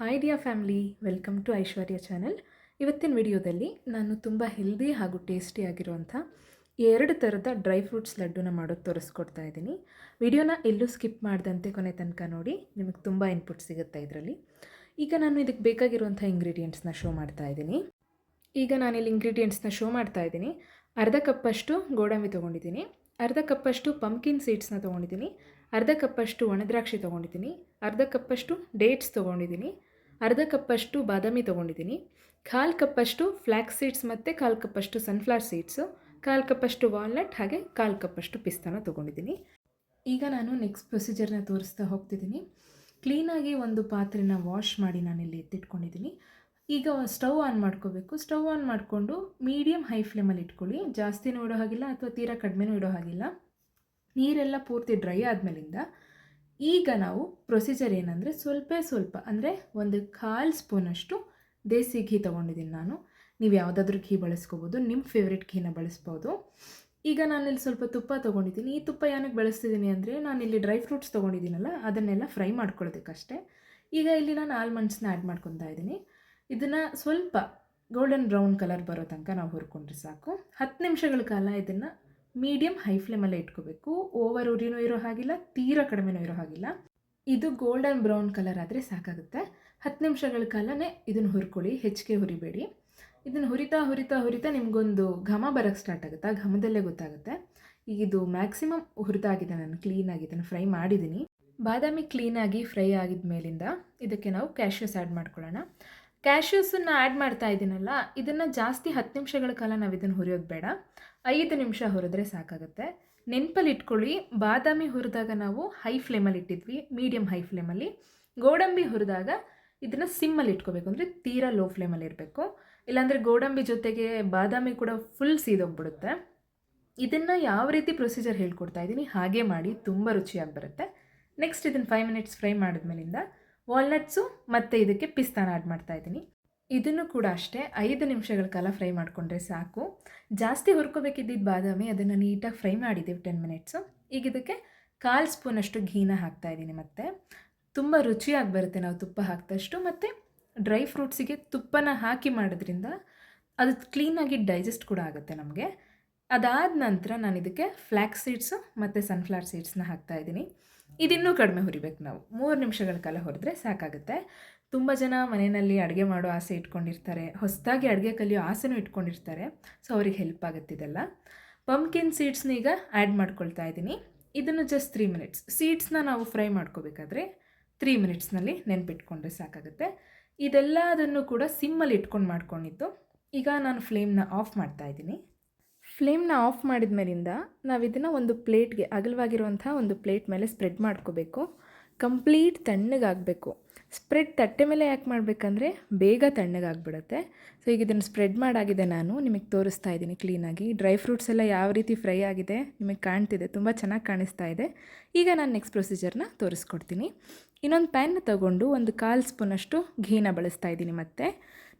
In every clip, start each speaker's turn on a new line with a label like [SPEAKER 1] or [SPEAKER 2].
[SPEAKER 1] Hi dear family welcome to Aishwarya channel ಇವತ್ತಿನ ವಿಡಿಯೋದಲ್ಲಿ ನಾನು ತುಂಬ ಹೆಲ್ದಿ ಹಾಗೂ ಟೇಸ್ಟಿಯಾಗಿರುವಂಥ ಎರಡು ಥರದ ಡ್ರೈ ಫ್ರೂಟ್ಸ್ ಲಡ್ಡುನ ಮಾಡೋದು ತೋರಿಸ್ಕೊಡ್ತಾ ಇದ್ದೀನಿ. ವಿಡಿಯೋನ ಎಲ್ಲೂ ಸ್ಕಿಪ್ ಮಾಡ್ದಂತೆ ಕೊನೆ ತನಕ ನೋಡಿ, ನಿಮಗೆ ತುಂಬ ಇನ್ಪುಟ್ ಸಿಗುತ್ತೆ ಇದರಲ್ಲಿ. ಈಗ ನಾನು ಇದಕ್ಕೆ ಬೇಕಾಗಿರುವಂಥ ಇಂಗ್ರೀಡಿಯೆಂಟ್ಸ್ನ ಶೋ ಮಾಡ್ತಾ ಇದ್ದೀನಿ. ಈಗ ನಾನಿಲ್ಲಿ ಇಂಗ್ರೀಡಿಯೆಂಟ್ಸ್ನ ಶೋ ಮಾಡ್ತಾ ಇದ್ದೀನಿ. ಅರ್ಧ ಕಪ್ಪಷ್ಟು ಗೋಡಂಬಿ ತೊಗೊಂಡಿದ್ದೀನಿ. ಅರ್ಧ ಕಪ್ಪಷ್ಟು ಪಂಪ್ಕಿನ್ ಸೀಡ್ಸ್ನ ತೊಗೊಂಡಿದ್ದೀನಿ. ಅರ್ಧ ಕಪ್ಪಷ್ಟು ಒಣದ್ರಾಕ್ಷಿ ತೊಗೊಂಡಿದ್ದೀನಿ. ಅರ್ಧ ಕಪ್ಪಷ್ಟು ಡೇಟ್ಸ್ ತೊಗೊಂಡಿದ್ದೀನಿ. ಅರ್ಧ ಕಪ್ಪಷ್ಟು ಬಾದಾಮಿ ತೊಗೊಂಡಿದ್ದೀನಿ. ಕಾಲು ಕಪ್ಪಷ್ಟು ಫ್ಲ್ಯಾಕ್ಸ್ ಸೀಡ್ಸ್ ಮತ್ತು ಕಾಲು ಕಪ್ಪಷ್ಟು ಸನ್ಫ್ಲವರ್ ಸೀಡ್ಸು ಕಾಲು ಕಪ್ಪಷ್ಟು ವಾಲ್ನಟ್ ಹಾಗೆ ಕಾಲು ಕಪ್ಪಷ್ಟು ಪಿಸ್ತಾನ ತೊಗೊಂಡಿದ್ದೀನಿ. ಈಗ ನಾನು ನೆಕ್ಸ್ಟ್ ಪ್ರೊಸೀಜರ್ನ ತೋರಿಸ್ತಾ ಹೋಗ್ತಿದ್ದೀನಿ. ಕ್ಲೀನಾಗಿ ಒಂದು ಪಾತ್ರೆನ ವಾಶ್ ಮಾಡಿ ನಾನಿಲ್ಲಿ ಎತ್ತಿಟ್ಕೊಂಡಿದ್ದೀನಿ. ಈಗ ಸ್ಟವ್ ಆನ್ ಮಾಡ್ಕೋಬೇಕು. ಸ್ಟವ್ ಆನ್ ಮಾಡಿಕೊಂಡು ಮೀಡಿಯಮ್ ಹೈ ಫ್ಲೇಮಲ್ಲಿ ಇಟ್ಕೊಳ್ಳಿ. ಜಾಸ್ತಿನೂ ಇಡೋ ಹಾಗಿಲ್ಲ ಅಥವಾ ತೀರಾ ಕಡಿಮೆನೂ ಇಡೋ ಹಾಗಿಲ್ಲ. ನೀರೆಲ್ಲ ಪೂರ್ತಿ ಡ್ರೈ ಆದಮೇಲಿಂದ ಈಗ ನಾವು ಪ್ರೊಸೀಜರ್ ಏನಂದರೆ ಸ್ವಲ್ಪ ಸ್ವಲ್ಪ, ಅಂದರೆ ಒಂದು ಕಾಲು ಸ್ಪೂನಷ್ಟು ದೇಸಿ ಘೀ ತೊಗೊಂಡಿದ್ದೀನಿ ನಾನು. ನೀವು ಯಾವುದಾದ್ರೂ ಘೀ ಬಳಸ್ಕೋಬೋದು ನಿಮ್ಮ ಫೇವ್ರೆಟ್ ಘೀನ ಬಳಸ್ಬೋದು. ಈಗ ನಾನಿಲ್ಲಿ ಸ್ವಲ್ಪ ತುಪ್ಪ ತೊಗೊಂಡಿದ್ದೀನಿ. ಈ ತುಪ್ಪ ಏನಕ್ಕೆ ಬಳಸ್ತಿದ್ದೀನಿ ಅಂದರೆ ನಾನಿಲ್ಲಿ ಡ್ರೈ ಫ್ರೂಟ್ಸ್ ತೊಗೊಂಡಿದ್ದೀನಲ್ಲ, ಅದನ್ನೆಲ್ಲ ಫ್ರೈ ಮಾಡ್ಕೊಳ್ಳೋದಕ್ಕಷ್ಟೇ. ಈಗ ಇಲ್ಲಿ ನಾನು ಆಲ್ಮಂಡ್ಸ್ನ ಆ್ಯಡ್ ಮಾಡ್ಕೊತಾ ಇದ್ದೀನಿ. ಇದನ್ನು ಸ್ವಲ್ಪ ಗೋಲ್ಡನ್ ಬ್ರೌನ್ ಕಲರ್ ಬರೋ ತನಕ ನಾವು ಹುರ್ಕೊಂಡ್ರೆ ಸಾಕು. ಹತ್ತು ನಿಮಿಷಗಳ ಕಾಲ ಇದನ್ನು ಮೀಡಿಯಮ್ ಹೈ ಫ್ಲೇಮಲ್ಲೇ ಇಟ್ಕೋಬೇಕು. ಓವರ್ ಉರಿನೂ ಇರೋ ಹಾಗಿಲ್ಲ, ತೀರಾ ಕಡಿಮೆನೂ ಇರೋ ಹಾಗಿಲ್ಲ. ಇದು ಗೋಲ್ಡನ್ ಬ್ರೌನ್ ಕಲರ್ ಆದರೆ ಸಾಕಾಗುತ್ತೆ. ಹತ್ತು ನಿಮಿಷಗಳ ಕಾಲನೇ ಇದನ್ನು ಹುರ್ಕೊಳ್ಳಿ, ಹೆಚ್ಚಿಗೆ ಹುರಿಬೇಡಿ. ಇದನ್ನು ಹುರಿತಾ ಹುರಿತಾ ಹುರಿತಾ ನಿಮಗೊಂದು ಘಮ ಬರೋಕ್ಕೆ ಸ್ಟಾರ್ಟ್ ಆಗುತ್ತೆ. ಘಮದಲ್ಲೇ ಗೊತ್ತಾಗುತ್ತೆ. ಈಗ ಇದು ಮ್ಯಾಕ್ಸಿಮಮ್ ಹುರಿದಾಗಿದೆ ನಾನು ಕ್ಲೀನಾಗಿ ಇದನ್ನು ಫ್ರೈ ಮಾಡಿದ್ದೀನಿ ಬಾದಾಮಿ ಕ್ಲೀನಾಗಿ ಫ್ರೈ ಆಗಿದ ಮೇಲಿಂದ ಇದಕ್ಕೆ ನಾವು ಕ್ಯಾಶ್ಯೂಸ್ ಆ್ಯಡ್ ಮಾಡ್ಕೊಳ್ಳೋಣ. ಕ್ಯಾಶ್ಯೂಸನ್ನು ಆ್ಯಡ್ ಮಾಡ್ತಾ ಇದ್ದೀನಲ್ಲ ಇದನ್ನು ಜಾಸ್ತಿ ಹತ್ತು ನಿಮಿಷಗಳ ಕಾಲ ನಾವು ಇದನ್ನು ಹುರಿಯೋದು ಬೇಡ. ಐದು ನಿಮಿಷ ಹುರಿದ್ರೆ ಸಾಕಾಗುತ್ತೆ. ನೆನಪಲ್ಲಿ ಇಟ್ಕೊಳ್ಳಿ ಬಾದಾಮಿ ಹುರಿದಾಗ ನಾವು ಹೈ ಫ್ಲೇಮಲ್ಲಿ ಇಟ್ಟಿದ್ವಿ. ಮೀಡಿಯಮ್ ಹೈ ಫ್ಲೇಮಲ್ಲಿ ಗೋಡಂಬಿ ಹುರಿದಾಗ ಇದನ್ನು ಸಿಮ್ಮಲ್ಲಿ ಇಟ್ಕೋಬೇಕು. ಅಂದರೆ ತೀರಾ ಲೋ ಫ್ಲೇಮಲ್ಲಿ ಇರಬೇಕು. ಇಲ್ಲಾಂದರೆ ಗೋಡಂಬಿ ಜೊತೆಗೆ ಬಾದಾಮಿ ಕೂಡ ಫುಲ್ ಸೀದೋಗ್ಬಿಡುತ್ತೆ ಇದನ್ನು ಯಾವ ರೀತಿ ಪ್ರೊಸೀಜರ್ ಹೇಳ್ಕೊಡ್ತಾ ಇದ್ದೀನಿ ಹಾಗೆ ಮಾಡಿ ತುಂಬ ರುಚಿಯಾಗಿ ಬರುತ್ತೆ. ನೆಕ್ಸ್ಟ್ ಇದನ್ನು ಫೈವ್ ಮಿನಿಟ್ಸ್ ಫ್ರೈ ಮಾಡಿದ್ಮೇಲಿಂದ ವಾಲ್ನಟ್ಸು ಮತ್ತು ಇದಕ್ಕೆ ಪಿಸ್ತಾನ ಆ್ಯಡ್ ಮಾಡ್ತಾ ಇದ್ದೀನಿ. ಇದನ್ನು ಕೂಡ ಅಷ್ಟೇ ಐದು ನಿಮಿಷಗಳ ಕಾಲ ಫ್ರೈ ಮಾಡಿಕೊಂಡ್ರೆ ಸಾಕು. ಜಾಸ್ತಿ ಹುರ್ಕೋಬೇಕಿದ್ದಿದ್ದು ಬಾದಾಮಿ ಅದನ್ನು ನೀಟಾಗಿ ಫ್ರೈ ಮಾಡಿದ್ದೀವಿ ಟೆನ್ ಮಿನಿಟ್ಸು ಈಗ ಇದಕ್ಕೆ ಕಾಲು ಸ್ಪೂನಷ್ಟು ಘೀನ ಹಾಕ್ತಾ ಇದ್ದೀನಿ ಮತ್ತು. ತುಂಬ ರುಚಿಯಾಗಿ ಬರುತ್ತೆ ನಾವು ತುಪ್ಪ ಹಾಕಿದಷ್ಟು ಮತ್ತು ಡ್ರೈ ಫ್ರೂಟ್ಸಿಗೆ ತುಪ್ಪನ ಹಾಕಿ ಮಾಡೋದ್ರಿಂದ ಅದು ಕ್ಲೀನಾಗಿ ಡೈಜೆಸ್ಟ್ ಕೂಡ ಆಗುತ್ತೆ ನಮಗೆ. ಅದಾದ ನಂತರ ನಾನು ಇದಕ್ಕೆ ಫ್ಲ್ಯಾಕ್ಸ್ ಸೀಡ್ಸು ಮತ್ತು ಸನ್ಫ್ಲವರ್ ಸೀಡ್ಸ್ನ ಹಾಕ್ತಾ ಇದ್ದೀನಿ. ಇದಿನ್ನೂ ಕಡಿಮೆ ಹುರಿಬೇಕು ನಾವು. ಮೂರು ನಿಮಿಷಗಳ ಕಾಲ ಹುರಿದ್ರೆ ಸಾಕಾಗುತ್ತೆ. ತುಂಬ ಜನ ಮನೆಯಲ್ಲಿ ಅಡುಗೆ ಮಾಡೋ ಆಸೆ ಇಟ್ಕೊಂಡಿರ್ತಾರೆ. ಹೊಸದಾಗಿ ಅಡುಗೆ ಕಲಿಯೋ ಆಸೆನೂ ಇಟ್ಕೊಂಡಿರ್ತಾರೆ. ಸೊ ಅವ್ರಿಗೆ ಹೆಲ್ಪ್ ಆಗುತ್ತೆ ಇದೆಲ್ಲ. ಪಂಪ್ಕಿನ್ ಸೀಡ್ಸ್ನ ಈಗ ಆ್ಯಡ್ ಮಾಡ್ಕೊಳ್ತಾ ಇದ್ದೀನಿ. ಇದನ್ನು ಜಸ್ಟ್ ತ್ರೀ ಮಿನಿಟ್ಸ್ ಸೀಡ್ಸ್ನ ನಾವು ಫ್ರೈ ಮಾಡ್ಕೋಬೇಕಾದ್ರೆ ತ್ರೀ ಮಿನಿಟ್ಸ್ನಲ್ಲಿ ನೆನ್ಪಿಟ್ಕೊಂಡ್ರೆ ಸಾಕಾಗುತ್ತೆ. ಇದೆಲ್ಲದನ್ನು ಕೂಡ ಸಿಮ್ಮಲ್ಲಿ ಇಟ್ಕೊಂಡು ಮಾಡ್ಕೊಂಡಿದ್ದು. ಈಗ ನಾನು ಫ್ಲೇಮ್ನ ಆಫ್ ಮಾಡ್ತಾ ಇದ್ದೀನಿ. ಫ್ಲೇಮ್ನ ಆಫ್ ಮಾಡಿದ ಮೇಲಿಂದ ನಾವು ಇದನ್ನು ಒಂದು ಪ್ಲೇಟ್ಗೆ ಅಗಲವಾಗಿರುವಂಥ ಒಂದು ಪ್ಲೇಟ್ ಮೇಲೆ ಸ್ಪ್ರೆಡ್ ಮಾಡ್ಕೋಬೇಕು. ಕಂಪ್ಲೀಟ್ ತಣ್ಣಗಾಗಬೇಕು. ಸ್ಪ್ರೆಡ್ ತಟ್ಟೆ ಮೇಲೆ ಯಾಕೆ ಮಾಡಬೇಕಂದ್ರೆ ಬೇಗ ತಣ್ಣಗಾಗ್ಬಿಡುತ್ತೆ. ಸೊ ಈಗ ಇದನ್ನು ಸ್ಪ್ರೆಡ್ ಮಾಡಾಗಿದೆ ನಾನು, ನಿಮಗೆ ತೋರಿಸ್ತಾ ಇದ್ದೀನಿ ಕ್ಲೀನಾಗಿ ಡ್ರೈ ಫ್ರೂಟ್ಸ್ ಎಲ್ಲ ಯಾವ ರೀತಿ ಫ್ರೈ ಆಗಿದೆ ನಿಮಗೆ ಕಾಣ್ತಿದೆ, ತುಂಬ ಚೆನ್ನಾಗಿ ಕಾಣಿಸ್ತಾ ಇದೆ. ಈಗ ನಾನು ನೆಕ್ಸ್ಟ್ ಪ್ರೊಸೀಜರ್ನ ತೋರಿಸ್ಕೊಡ್ತೀನಿ. ಇನ್ನೊಂದು ಪ್ಯಾನ್ ತಗೊಂಡು ಒಂದು ಕಾಲು ಸ್ಪೂನಷ್ಟು ಘೀನ ಬಳಸ್ತಾ ಇದ್ದೀನಿ ಮತ್ತೆ.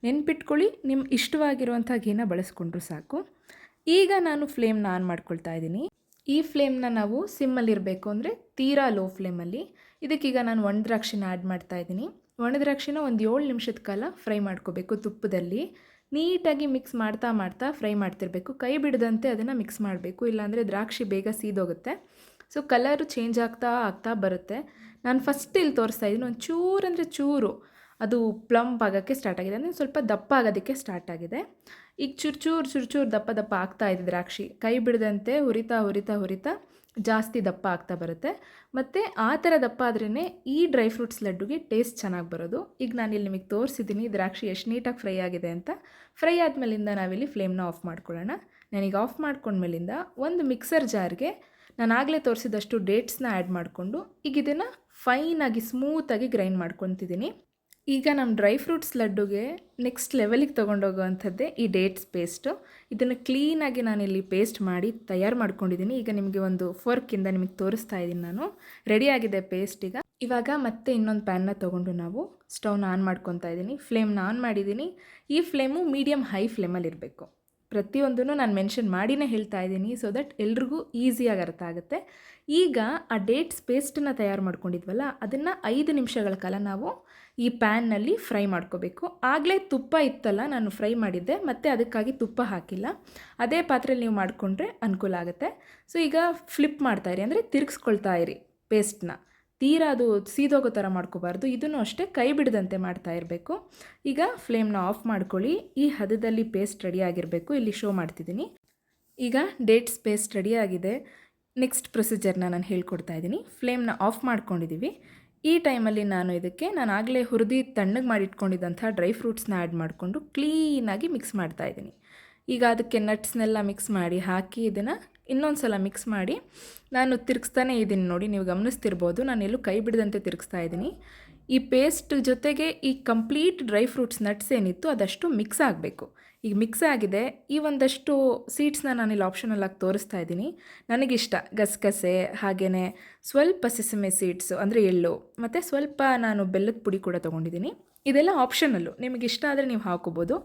[SPEAKER 1] ನೆನ್ಪಿಟ್ಕೊಳ್ಳಿ ನಿಮ್ಮ ಇಷ್ಟವಾಗಿರುವಂಥ ಘೀನ ಬಳಸ್ಕೊಂಡ್ರು ಸಾಕು. ಈಗ ನಾನು ಫ್ಲೇಮ್ನ ಆನ್ ಮಾಡ್ಕೊಳ್ತಾ ಇದ್ದೀನಿ. ಈ ಫ್ಲೇಮ್ನ ನಾವು ಸಿಮ್ಮಲ್ಲಿರಬೇಕು ಅಂದರೆ ತೀರಾ ಲೋ ಫ್ಲೇಮಲ್ಲಿ ಇದಕ್ಕೀಗ ನಾನು ಒಣ ದ್ರಾಕ್ಷಿನ ಆ್ಯಡ್ ಮಾಡ್ತಾ ಇದ್ದೀನಿ. ಒಣದ್ರಾಕ್ಷಿನ ಒಂದು ಏಳು ನಿಮಿಷದ ಕಾಲ ಫ್ರೈ ಮಾಡ್ಕೋಬೇಕು ತುಪ್ಪದಲ್ಲಿ. ನೀಟಾಗಿ ಮಿಕ್ಸ್ ಮಾಡ್ತಾ ಮಾಡ್ತಾ ಫ್ರೈ ಮಾಡ್ತಿರಬೇಕು. ಕೈ ಬಿಡದಂತೆ ಅದನ್ನು ಮಿಕ್ಸ್ ಮಾಡಬೇಕು. ಇಲ್ಲಾಂದರೆ ದ್ರಾಕ್ಷಿ ಬೇಗ ಸೀದೋಗುತ್ತೆ. ಸೊ ಕಲರು ಚೇಂಜ್ ಆಗ್ತಾ ಆಗ್ತಾ ಬರುತ್ತೆ. ನಾನು ಫಸ್ಟ್ ಇಲ್ಲಿ ತೋರಿಸ್ತಾ ಇದ್ದೀನಿ. ಒಂದು ಚೂರು ಅಂದರೆ ಚೂರು. ಅದು ಪ್ಲಂಪ್ ಆಗೋಕ್ಕೆ ಸ್ಟಾರ್ಟ್ ಆಗಿದೆ. ಅಂದರೆ ಸ್ವಲ್ಪ ದಪ್ಪ ಆಗೋದಕ್ಕೆ ಸ್ಟಾರ್ಟ್ ಆಗಿದೆ. ಈಗ ಚುರ್ಚೂರು ಚುರ್ಚೂರು ಚೂರು ಚೂರು ದಪ್ಪ ದಪ್ಪ ಆಗ್ತಾ ಇದೆ ದ್ರಾಕ್ಷಿ. ಕೈ ಬಿಡದಂತೆ ಹುರಿತಾ ಹುರಿತಾ ಹುರಿತಾ ಜಾಸ್ತಿ ದಪ್ಪ ಆಗ್ತಾ ಬರುತ್ತೆ. ಮತ್ತು ಆ ಥರ ದಪ್ಪ ಆದ್ರೇ ಈ ಡ್ರೈ ಫ್ರೂಟ್ಸ್ ಲಡ್ಡುಗೆ ಟೇಸ್ಟ್ ಚೆನ್ನಾಗಿ ಬರೋದು. ಈಗ ನಾನಿಲ್ಲಿ ನಿಮಗೆ ತೋರಿಸಿದ್ದೀನಿ ದ್ರಾಕ್ಷಿ ಎಷ್ಟು ನೀಟಾಗಿ ಫ್ರೈ ಆಗಿದೆ ಅಂತ. ಫ್ರೈ ಆದಮೇಲಿಂದ ನಾವಿಲ್ಲಿ ಫ್ಲೇಮ್ನ ಆಫ್ ಮಾಡ್ಕೊಳ್ಳೋಣ. ನಾನೀಗ ಆಫ್ ಮಾಡ್ಕೊಂಡ್ಮೇಲಿಂದ ಒಂದು ಮಿಕ್ಸರ್ ಜಾರ್ಗೆ ನಾನು ಆಗಲೇ ತೋರಿಸಿದಷ್ಟು ಡೇಟ್ಸ್ನ ಆ್ಯಡ್ ಮಾಡಿಕೊಂಡು ಈಗ ಇದನ್ನು ಫೈನಾಗಿ ಸ್ಮೂತಾಗಿ ಗ್ರೈಂಡ್ ಮಾಡ್ಕೊತಿದ್ದೀನಿ ಈಗ ನಮ್ಮ ಡ್ರೈ ಫ್ರೂಟ್ಸ್ ಲಡ್ಡುಗೆ ನೆಕ್ಸ್ಟ್ ಲೆವೆಲಿಗೆ ತೊಗೊಂಡೋಗುವಂಥದ್ದೇ ಈ ಡೇಟ್ಸ್ ಪೇಸ್ಟು ಇದನ್ನು ಕ್ಲೀನಾಗಿ ನಾನಿಲ್ಲಿ ಪೇಸ್ಟ್ ಮಾಡಿ ತಯಾರು ಮಾಡ್ಕೊಂಡಿದ್ದೀನಿ ಈಗ ನಿಮಗೆ ಒಂದು ಫೋರ್ಕಿಂದ ನಿಮಗೆ ತೋರಿಸ್ತಾ ಇದ್ದೀನಿ ನಾನು. ರೆಡಿಯಾಗಿದೆ ಪೇಸ್ಟ್ ಈಗ. ಇವಾಗ ಮತ್ತೆ ಇನ್ನೊಂದು ಪ್ಯಾನ್ನ ತೊಗೊಂಡು ನಾವು ಸ್ಟವ್ನ ಆನ್ ಮಾಡ್ಕೊತಾ ಇದ್ದೀನಿ ಫ್ಲೇಮ್ನ ಆನ್ ಮಾಡಿದ್ದೀನಿ ಈ ಫ್ಲೇಮು ಮೀಡಿಯಮ್ ಹೈ ಫ್ಲೇಮಲ್ಲಿ ಇರಬೇಕು. ಪ್ರತಿಯೊಂದನ್ನು ನಾನು ಮೆನ್ಷನ್ ಮಾಡಿನೇ ಹೇಳ್ತಾ ಇದ್ದೀನಿ ಸೊ ದಟ್ ಎಲ್ರಿಗೂ ಈಸಿಯಾಗಿ ಅರ್ಥ ಆಗುತ್ತೆ. ಈಗ ಆ ಡೇಟ್ಸ್ ಪೇಸ್ಟನ್ನು ತಯಾರು ಮಾಡ್ಕೊಂಡಿದ್ವಲ್ಲ, ಅದನ್ನು ಐದು ನಿಮಿಷಗಳ ಕಾಲ ನಾವು ಈ ಪ್ಯಾನ್ನಲ್ಲಿ ಫ್ರೈ ಮಾಡ್ಕೋಬೇಕು. ಆಗಲೇ ತುಪ್ಪ ಇತ್ತಲ್ಲ, ನಾನು ಫ್ರೈ ಮಾಡಿದ್ದೆ, ಮತ್ತು ಅದಕ್ಕಾಗಿ ತುಪ್ಪ ಹಾಕಿಲ್ಲ. ಅದೇ ಪಾತ್ರೆಯಲ್ಲಿ ನೀವು ಮಾಡಿಕೊಂಡ್ರೆ ಅನುಕೂಲ ಆಗುತ್ತೆ. ಸೊ ಈಗ ಫ್ಲಿಪ್ ಮಾಡ್ತಾಯಿರಿ ಅಂದರೆ ತಿರುಗಿಸ್ಕೊಳ್ತಾ ಇರಿ ಪೇಸ್ಟ್ನ. ತೀರಾ ಅದು ಸೀದೋಗೋ ಥರ ಮಾಡ್ಕೋಬಾರ್ದು. ಇದನ್ನು ಅಷ್ಟೇ ಕೈ ಬಿಡದಂತೆ ಮಾಡ್ತಾ ಇರಬೇಕು. ಈಗ ಫ್ಲೇಮ್ನ ಆಫ್ ಮಾಡ್ಕೊಳ್ಳಿ. ಈ ಹದದಲ್ಲಿ ಪೇಸ್ಟ್ ರೆಡಿ ಆಗಿರಬೇಕು. ಇಲ್ಲಿ ಶೋ ಮಾಡ್ತಿದ್ದೀನಿ. ಈಗ ಡೇಟ್ಸ್ ಪೇಸ್ಟ್ ರೆಡಿ ಆಗಿದೆ. ನೆಕ್ಸ್ಟ್ ಪ್ರೊಸೀಜರ್ನ ನಾನು ಹೇಳ್ಕೊಡ್ತಾ ಇದ್ದೀನಿ. ಫ್ಲೇಮ್ನ ಆಫ್ ಮಾಡ್ಕೊಂಡಿದ್ದೀವಿ. ಈ ಟೈಮಲ್ಲಿ ನಾನು ಇದಕ್ಕೆ ನಾನು ಆಗಲೇ ಹುರಿದು ತಣ್ಣಗೆ ಮಾಡಿಟ್ಕೊಂಡಿದ್ದಂಥ ಡ್ರೈ ಫ್ರೂಟ್ಸ್ನ ಆ್ಯಡ್ ಮಾಡಿಕೊಂಡು ಕ್ಲೀನಾಗಿ ಮಿಕ್ಸ್ ಮಾಡ್ತಾ ಇದ್ದೀನಿ. ಈಗ ಅದಕ್ಕೆ ನಟ್ಸ್ನೆಲ್ಲ ಮಿಕ್ಸ್ ಮಾಡಿ ಹಾಕಿ ಇದನ್ನು ಇನ್ನೊಂದು ಸಲ ಮಿಕ್ಸ್ ಮಾಡಿ ನಾನು ತಿರುಗಿಸ್ತಾನೆ ಇದ್ದೀನಿ ನೋಡಿ, ನೀವು ಗಮನಿಸ್ತಿರ್ಬೋದು. ನಾನು ಎಲ್ಲೂ ಕೈ ಬಿಡದಂತೆ ತಿರುಗಿಸ್ತಾ ಇದ್ದೀನಿ ಈ ಪೇಸ್ಟ್ ಜೊತೆಗೆ ಈ ಕಂಪ್ಲೀಟ್ ಡ್ರೈ ಫ್ರೂಟ್ಸ್ ನಟ್ಸ್ ಏನಿತ್ತು, ಅದಷ್ಟು ಮಿಕ್ಸ್ ಆಗಬೇಕು. ಈಗ ಮಿಕ್ಸ್ ಆಗಿದೆ, ಈ ಒಂದಷ್ಟು ಸೀಡ್ಸ್ನ ನಾನಿಲ್ಲಿ ಆಪ್ಷನಲ್ಲಾಗಿ ತೋರಿಸ್ತಾ ಇದ್ದೀನಿ. ನನಗಿಷ್ಟ, ಗಸಗಸೆ ಹಾಗೆಯೇ ಸ್ವಲ್ಪ ಸಿಸಮೆ ಸೀಡ್ಸು ಅಂದರೆ ಎಳ್ಳು, ಮತ್ತು ಸ್ವಲ್ಪ ನಾನು ಬೆಲ್ಲದ ಪುಡಿ ಕೂಡ ತೊಗೊಂಡಿದ್ದೀನಿ. ಇದೆಲ್ಲ ಆಪ್ಷನಲ್ಲು ನಿಮಗೆ ಇಷ್ಟ ಆದರೆ ನೀವು ಹಾಕೋಬೋದು.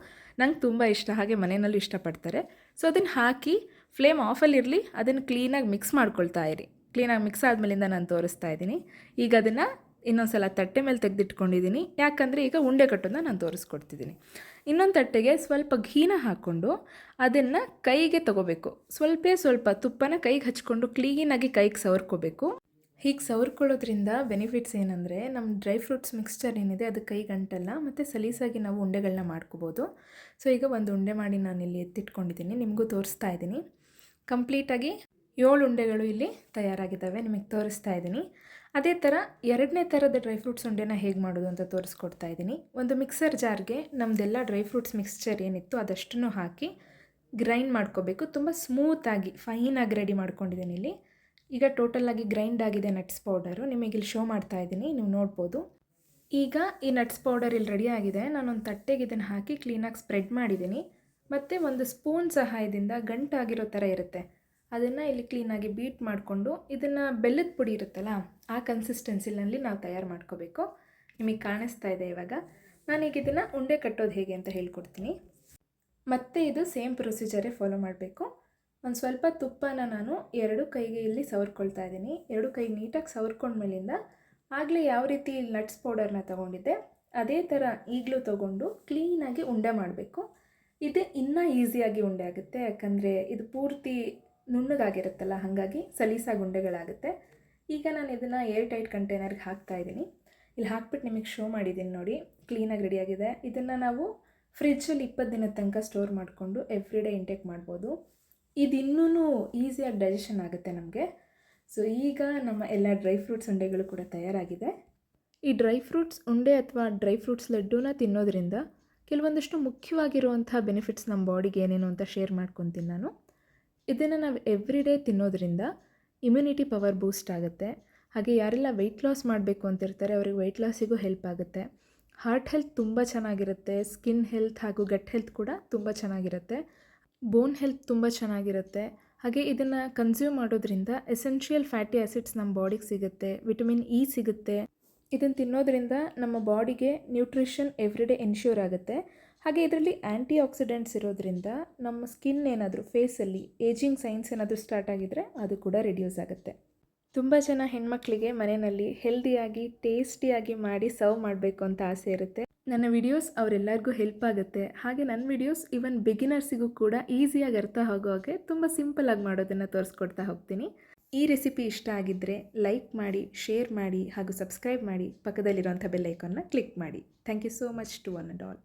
[SPEAKER 1] ನಂಗೆ ತುಂಬ ಇಷ್ಟ, ಹಾಗೆ ಮನೆಯಲ್ಲೂ ಇಷ್ಟಪಡ್ತಾರೆ. ಸೊ ಅದನ್ನು ಹಾಕಿ ಫ್ಲೇಮ್ ಆಫಲ್ಲಿರಲಿ ಅದನ್ನು ಕ್ಲೀನಾಗಿ ಮಿಕ್ಸ್ ಮಾಡ್ಕೊಳ್ತಾ ಇರಿ. ಕ್ಲೀನಾಗಿ ಮಿಕ್ಸ್ ಆದಮೇಲಿಂದ ನಾನು ತೋರಿಸ್ತಾ ಇದ್ದೀನಿ. ಈಗ ಅದನ್ನು ಇನ್ನೊಂದು ಸಲ ತಟ್ಟೆ ಮೇಲೆ ತೆಗೆದಿಟ್ಕೊಂಡಿದ್ದೀನಿ. ಯಾಕಂದರೆ ಈಗ ಉಂಡೆ ಕಟ್ಟೋದನ್ನ ನಾನು ತೋರಿಸ್ಕೊಡ್ತಿದ್ದೀನಿ. ಇನ್ನೊಂದು ತಟ್ಟೆಗೆ ಸ್ವಲ್ಪ ಘೀನ ಹಾಕ್ಕೊಂಡು ಅದನ್ನು ಕೈಗೆ ತಗೋಬೇಕು. ಸ್ವಲ್ಪ ಸ್ವಲ್ಪ ತುಪ್ಪನ ಕೈಗೆ ಹಚ್ಕೊಂಡು ಕ್ಲೀನಾಗಿ ಕೈಗೆ ಸವರ್ಕೋಬೇಕು. ಹೀಗೆ ಸವರ್ಕೊಳ್ಳೋದ್ರಿಂದ ಬೆನಿಫಿಟ್ಸ್ ಏನಂದರೆ ನಮ್ಮ ಡ್ರೈ ಫ್ರೂಟ್ಸ್ ಮಿಕ್ಸ್ಚರ್ ಏನಿದೆ ಅದು ಕೈ ಗಂಟಲ್ಲ ಮತ್ತು ಸಲೀಸಾಗಿ ನಾವು ಉಂಡೆಗಳನ್ನ ಮಾಡ್ಕೋಬೋದು. ಸೊ ಈಗ ಒಂದು ಉಂಡೆ ಮಾಡಿ ನಾನು ಇಲ್ಲಿ ಎತ್ತಿಟ್ಕೊಂಡಿದ್ದೀನಿ. ನಿಮಗೂ ತೋರಿಸ್ತಾ ಇದ್ದೀನಿ. ಕಂಪ್ಲೀಟಾಗಿ ಏಳು ಉಂಡೆಗಳು ಇಲ್ಲಿ ತಯಾರಾಗಿದ್ದಾವೆ. ನಿಮಗೆ ತೋರಿಸ್ತಾ ಇದ್ದೀನಿ. ಅದೇ ಥರ ಎರಡನೇ ಥರದ ಡ್ರೈ ಫ್ರೂಟ್ಸ್ ಉಂಡೆನ ಹೇಗೆ ಮಾಡೋದು ಅಂತ ತೋರಿಸ್ಕೊಡ್ತಾ ಇದ್ದೀನಿ. ಒಂದು ಮಿಕ್ಸರ್ ಜಾರ್ಗೆ ನಮ್ಮದೆಲ್ಲ ಡ್ರೈ ಫ್ರೂಟ್ಸ್ ಮಿಕ್ಸ್ಚರ್ ಏನಿತ್ತು ಅದಷ್ಟನ್ನು ಹಾಕಿ ಗ್ರೈಂಡ್ ಮಾಡ್ಕೋಬೇಕು. ತುಂಬ ಸ್ಮೂತಾಗಿ ಫೈನಾಗಿ ರೆಡಿ ಮಾಡ್ಕೊಂಡಿದ್ದೀನಿ ಇಲ್ಲಿ. ಈಗ ಟೋಟಲಾಗಿ ಗ್ರೈಂಡ್ ಆಗಿದೆ ನಟ್ಸ್ ಪೌಡರು. ನಿಮಗೆ ಇಲ್ಲಿ ಶೋ ಮಾಡ್ತಾ ಇದ್ದೀನಿ, ನೀವು ನೋಡ್ಬೋದು. ಈಗ ಈ ನಟ್ಸ್ ಪೌಡರ್ ಇಲ್ಲಿ ರೆಡಿ ಆಗಿದೆ. ನಾನೊಂದು ತಟ್ಟೆಗೆ ಇದನ್ನು ಹಾಕಿ ಕ್ಲೀನಾಗಿ ಸ್ಪ್ರೆಡ್ ಮಾಡಿದ್ದೀನಿ. ಮತ್ತು ಒಂದು ಸ್ಪೂನ್ ಸಹಾಯದಿಂದ ಗಂಟಾಗಿರೋ ಥರ ಇರುತ್ತೆ. ಅದನ್ನು ಇಲ್ಲಿ ಕ್ಲೀನಾಗಿ ಬೀಟ್ ಮಾಡಿಕೊಂಡು ಇದನ್ನು ಬೆಲ್ಲದ ಪುಡಿ ಇರುತ್ತಲ್ಲ, ಆ ಕನ್ಸಿಸ್ಟೆನ್ಸಿನಲ್ಲಿ ನಾವು ತಯಾರು ಮಾಡ್ಕೋಬೇಕು. ನಿಮಗೆ ಕಾಣಿಸ್ತಾ ಇದೆ ಇವಾಗ. ನಾನೀಗ ಇದನ್ನು ಉಂಡೆ ಕಟ್ಟೋದು ಹೇಗೆ ಅಂತ ಹೇಳ್ಕೊಡ್ತೀನಿ. ಮತ್ತೆ ಇದು ಸೇಮ್ ಪ್ರೊಸೀಜರೇ ಫಾಲೋ ಮಾಡಬೇಕು. ಒಂದು ಸ್ವಲ್ಪ ತುಪ್ಪನ ನಾನು ಎರಡು ಕೈಗೆ ಇಲ್ಲಿ ಸವರ್ಕೊಳ್ತಾ ಇದ್ದೀನಿ. ಎರಡು ಕೈ ನೀಟಾಗಿ ಸವರ್ಕೊಂಡ್ಮೇಲಿಂದ ಆಗಲೇ ಯಾವ ರೀತಿ ನಟ್ಸ್ ಪೌಡರ್ನ ತೊಗೊಂಡಿದ್ದೆ, ಅದೇ ಥರ ಈಗಲೂ ತೊಗೊಂಡು ಕ್ಲೀನಾಗಿ ಉಂಡೆ ಮಾಡಬೇಕು. ಇದು ಇನ್ನೂ ಈಸಿಯಾಗಿ ಉಂಡೆ ಆಗುತ್ತೆ, ಯಾಕಂದರೆ ಇದು ಪೂರ್ತಿ ನುಣ್ಣಗಾಗಿರುತ್ತಲ್ಲ, ಹಾಗಾಗಿ ಸಲೀಸಾಗಿ ಗುಂಡೆಗಳಾಗುತ್ತೆ. ಈಗ ನಾನು ಇದನ್ನು ಏರ್ ಟೈಟ್ ಕಂಟೈನರ್ಗೆ ಹಾಕ್ತಾ ಇದ್ದೀನಿ. ಇಲ್ಲಿ ಹಾಕ್ಬಿಟ್ಟು ನಿಮಗೆ ಶೋ ಮಾಡಿದ್ದೀನಿ ನೋಡಿ. ಕ್ಲೀನಾಗಿ ರೆಡಿಯಾಗಿದೆ. ಇದನ್ನು ನಾವು ಫ್ರಿಜ್ಜಲ್ಲಿ ಇಪ್ಪತ್ತು ದಿನದ ತನಕ ಸ್ಟೋರ್ ಮಾಡಿಕೊಂಡು ಎವ್ರಿ ಡೇ ಇಂಟೇಕ್ ಮಾಡ್ಬೋದು. ಇದು ಇನ್ನೂ ಈಸಿಯಾಗಿ ಡೈಜೆಷನ್ ಆಗುತ್ತೆ ನಮಗೆ. ಸೊ, ಈಗ ನಮ್ಮ ಎಲ್ಲ ಡ್ರೈ ಫ್ರೂಟ್ಸ್ ಉಂಡೆಗಳು ಕೂಡ ತಯಾರಾಗಿದೆ. ಈ ಡ್ರೈ ಫ್ರೂಟ್ಸ್ ಉಂಡೆ ಅಥವಾ ಡ್ರೈ ಫ್ರೂಟ್ಸ್ ಲಡ್ಡೂನ ತಿನ್ನೋದ್ರಿಂದ ಕೆಲವೊಂದಷ್ಟು ಮುಖ್ಯವಾಗಿರುವಂಥ ಬೆನಿಫಿಟ್ಸ್ ನಮ್ಮ ಬಾಡಿಗೆ ಏನೇನು ಅಂತ ಶೇರ್ ಮಾಡ್ಕೊತೀನಿ ನಾನು. ಇದನ್ನು ನಾವು ಎವ್ರಿ ಡೇ ತಿನ್ನೋದ್ರಿಂದ ಇಮ್ಯುನಿಟಿ ಪವರ್ ಬೂಸ್ಟ್ ಆಗುತ್ತೆ. ಹಾಗೆ ಯಾರೆಲ್ಲ ವೆಯ್ಟ್ ಲಾಸ್ ಮಾಡಬೇಕು ಅಂತಿರ್ತಾರೆ, ಅವ್ರಿಗೆ ವೆಯ್ಟ್ ಲಾಸಿಗೂ ಹೆಲ್ಪ್ ಆಗುತ್ತೆ. ಹಾರ್ಟ್ ಹೆಲ್ತ್ ತುಂಬ ಚೆನ್ನಾಗಿರುತ್ತೆ ಸ್ಕಿನ್ ಹೆಲ್ತ್ ಹಾಗೂ ಗಟ್ ಹೆಲ್ತ್ ಕೂಡ ತುಂಬ ಚೆನ್ನಾಗಿರುತ್ತೆ. ಬೋನ್ ಹೆಲ್ತ್ ತುಂಬ ಚೆನ್ನಾಗಿರುತ್ತೆ. ಹಾಗೆ ಇದನ್ನು ಕನ್ಸ್ಯೂಮ್ ಮಾಡೋದ್ರಿಂದ ಎಸೆನ್ಷಿಯಲ್ ಫ್ಯಾಟಿ ಆ್ಯಸಿಡ್ಸ್ ನಮ್ಮ ಬಾಡಿಗೆ ಸಿಗುತ್ತೆ ವಿಟಮಿನ್ ಇ ಸಿಗುತ್ತೆ. ಇದನ್ನು ತಿನ್ನೋದ್ರಿಂದ ನಮ್ಮ ಬಾಡಿಗೆ ನ್ಯೂಟ್ರಿಷನ್ ಎವ್ರಿಡೇ ಎನ್ಶ್ಯೂರ್ ಆಗುತ್ತೆ. ಹಾಗೆ ಇದರಲ್ಲಿ ಆ್ಯಂಟಿ ಆಕ್ಸಿಡೆಂಟ್ಸ್ ಇರೋದ್ರಿಂದ ನಮ್ಮ ಸ್ಕಿನ್ ಏನಾದರೂ ಫೇಸಲ್ಲಿ ಏಜಿಂಗ್ ಸೈನ್ಸ್ ಏನಾದರೂ ಸ್ಟಾರ್ಟ್ ಆಗಿದ್ರೆ ಅದು ಕೂಡ ರಿಡ್ಯೂಸ್ ಆಗುತ್ತೆ. ತುಂಬ ಜನ ಹೆಣ್ಮಕ್ಳಿಗೆ ಮನೆಯಲ್ಲಿ ಹೆಲ್ದಿಯಾಗಿ ಟೇಸ್ಟಿಯಾಗಿ ಮಾಡಿ ಸರ್ವ್ ಮಾಡಬೇಕು ಅಂತ ಆಸೆ ಇರುತ್ತೆ. ನನ್ನ ವಿಡಿಯೋಸ್ ಅವರೆಲ್ಲರಿಗೂ ಹೆಲ್ಪ್ ಆಗುತ್ತೆ. ಹಾಗೆ ನನ್ನ ವಿಡಿಯೋಸ್ ಈವನ್ ಬಿಗಿನರ್ಸಿಗೂ ಕೂಡ ಈಸಿಯಾಗಿ ಅರ್ಥ ಆಗೋ ಹಾಗೆ ತುಂಬ ಸಿಂಪಲಾಗಿ ಮಾಡೋದನ್ನು ತೋರಿಸ್ಕೊಡ್ತಾ ಹೋಗ್ತೀನಿ. ಈ ರೆಸಿಪಿ ಇಷ್ಟ ಆಗಿದ್ದರೆ ಲೈಕ್ ಮಾಡಿ ಶೇರ್ ಮಾಡಿ ಹಾಗೂ ಸಬ್ಸ್ಕ್ರೈಬ್ ಮಾಡಿ ಪಕ್ಕದಲ್ಲಿರುವಂಥ ಬೆಲ್ ಐಕಾನ್ನ ಕ್ಲಿಕ್ ಮಾಡಿ. Thank you so much to one and all